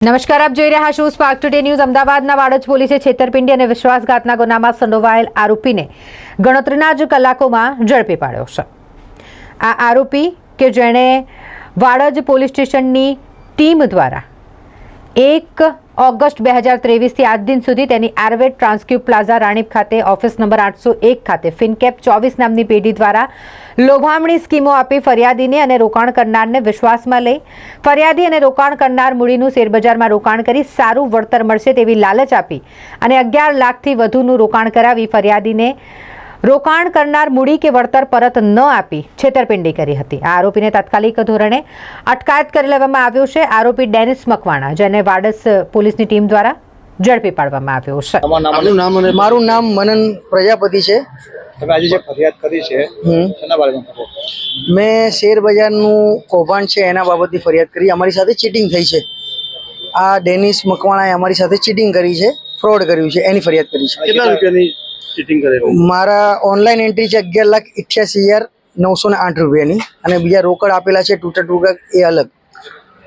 નમસ્કાર, આપ જોઈ રહ્યા છો સ્પાર્ક ટુડે ન્યૂઝ અમદાવાદના વાડજ પોલીસે છેતરપિંડી અને વિશ્વાસઘાતના ગુનામાં સંડોવાયેલ આરોપીને ગણતરીના જ કલાકોમાં ઝડપી પાડ્યો છે. આ આરોપી કે જેણે વાડજ પોલીસ સ્ટેશનની ટીમ દ્વારા એક ઓગસ્ટ બે હજાર ત્રેવીસથી આજ દિન સુધી તેની આરવેટ ટ્રાન્સક્યુબ પ્લાઝા રાણીપ ખાતે ઓફિસ નંબર આઠસો એક ખાતે ફિનકેપ ચોવીસ નામની પેઢી દ્વારા લોભામણી સ્કીમો આપી ફરિયાદીને અને રોકાણ કરનારને વિશ્વાસમાં લઈ ફરિયાદી અને રોકાણ કરનાર મૂડીનું શેરબજારમાં રોકાણ કરી સારું વળતર મળશે તેવી લાલચ આપી અને અગિયાર લાખથી વધુનું રોકાણ કરાવી ફરિયાદીને રોકાણ કરનાર મૂડી કે વળતર પરત ન આપી છેતરપિંડી કરી હતી. આ આરોપીને તાત્કાલિક ધોરણે અટકાયત કરી લેવામાં આવ્યો છે. આરોપી ડેનિસ મકવાણા જેને વાડસ પોલીસની ટીમ દ્વારા ઝડપી પાડવામાં આવ્યો છે. મારું નામ મનન પ્રજાપતિ છે. તમે આજે જે ફરિયાદ કરી છે એના બારેમાં મેં શેર બજારનું કૌભાંડ છે એના બાબતની ફરિયાદ કરી. અમારી સાથે ચીટિંગ થઈ છે. આ ડેનિસ મકવાણાએ અમારી સાથે ચીટિંગ કરી છે ફ્રોડ કર્યું છે એની ફરિયાદ કરી છે. કેટલા રૂપિયાની ચીટિંગ કરેલી મારા ઓનલાઈન એન્ટ્રી છે અગિયાર લાખ અઠ્યાસી હજાર નવસો ને આઠ રૂપિયાની. અને બીજા રોકડ આપેલા છે ટૂટા ટૂકા એ અલગ.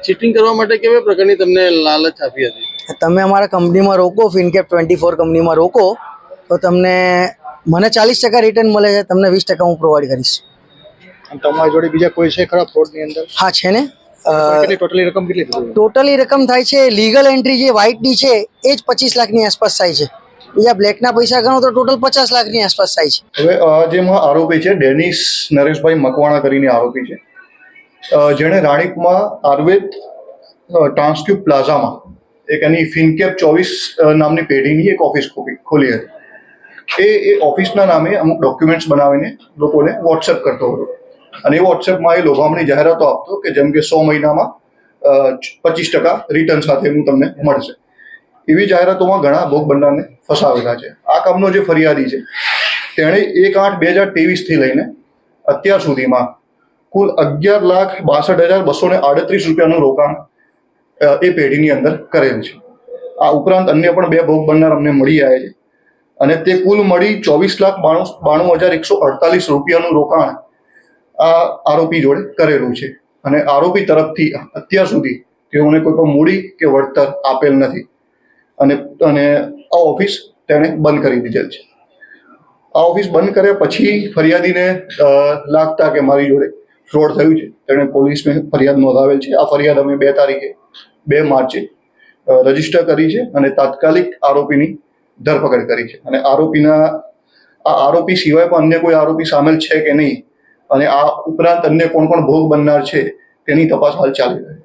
ચીટિંગ કરવા માટે કેવા પ્રકારની તમને લાલચ આપી હતી? તમે અમારા કંપનીમાં રોકો ફિનકેપ ટ્વેન્ટી ફોર કંપનીમાં રોકો તો તમને મને ચાલીસ ટકા રિટર્ન મળે છે તમને વીસ ટકા હું પ્રોવાઈડ કરીશ. તમારી જોડે બીજા કોઈ છે ખરા ફ્રોડની અંદર? હા છે ને? ટોટલી રકમ કેટલી ટોટલી રકમ થાય છે લીગલ એન્ટ્રી જે વ્હાઇટની છે એ જ પચીસ લાખની આસપાસ થાય છે. બીજા બ્લેકના પૈસા ગણો તો ટોટલ પચાસ લાખની આસપાસ થાય છે. હવે જેમાં આરોપી છે ડેનિસ નરેશભાઈ મકવાણા કરીને આરોપી છે. જેણે રાણીપમાં આયુર્વેદ ટ્રાન્સક્યુબ પ્લાઝામાં એક એની ફિનકેપ ચોવીસ નામની પેઢીની એક ઓફિસ ખોલી હતી. એ એ ઓફિસના નામે અમુક ડોક્યુમેન્ટ્સ બનાવીને લોકોને વોટ્સએપ કરતો હતો. અને એ વોટ્સએપમાં એ લોભામણી જાહેરાતો આપતો કે જેમ કે સો મહિનામાં પચીસ ટકા રિટર્ન સાથે હું તમને મળશે. એવી જાહેરાતોમાં ઘણા ભોગ બનનારને ફસાવેલા છે. આ કામનો જે ફરિયાદી છે, તેણે એક આઠ બે હજાર ત્રેવીસથી લઈને અત્યાર સુધીમાં કુલ અગિયાર લાખ બાસઠ હજાર બસો ને આડત્રીસ રૂપિયાનું રોકાણ એ પેઢીની અંદર કરેલ છે. આ ઉપરાંત અન્ય પણ બે ભોગ બનનાર અમને મળી આવ્યા છે અને તે કુલ મળી ચોવીસ લાખ બાણું બાણું હજાર એકસો અડતાલીસ રૂપિયાનું રોકાણ આ આરોપી જોડે કરેલું છે. અને આરોપી તરફથી અત્યાર સુધી તેઓને કોઈ પણ મૂડી કે વળતર આપેલ નથી. અને અને આ ઓફિસ તેણે બંધ કરી દીધેલ છે. આ ઓફિસ બંધ કર્યા પછી ફરિયાદીને લાગતા કે મારી જોડે ફ્રોડ થયું છે. તેણે પોલીસને ફરિયાદ નોંધાવેલ છે. આ ફરિયાદ અમે બે તારીખે, બે માર્ચે રજિસ્ટર કરી છે અને તાત્કાલિક આરોપીની ધરપકડ કરી છે. અને આરોપીના, આ આરોપી સિવાય પણ અન્ય કોઈ આરોપી સામેલ છે કે નહીં? અને આ ઉપરાંત અન્ય કોણ કોણ ભોગ બનનાર છે? તેની તપાસ હાલ ચાલી રહી છે.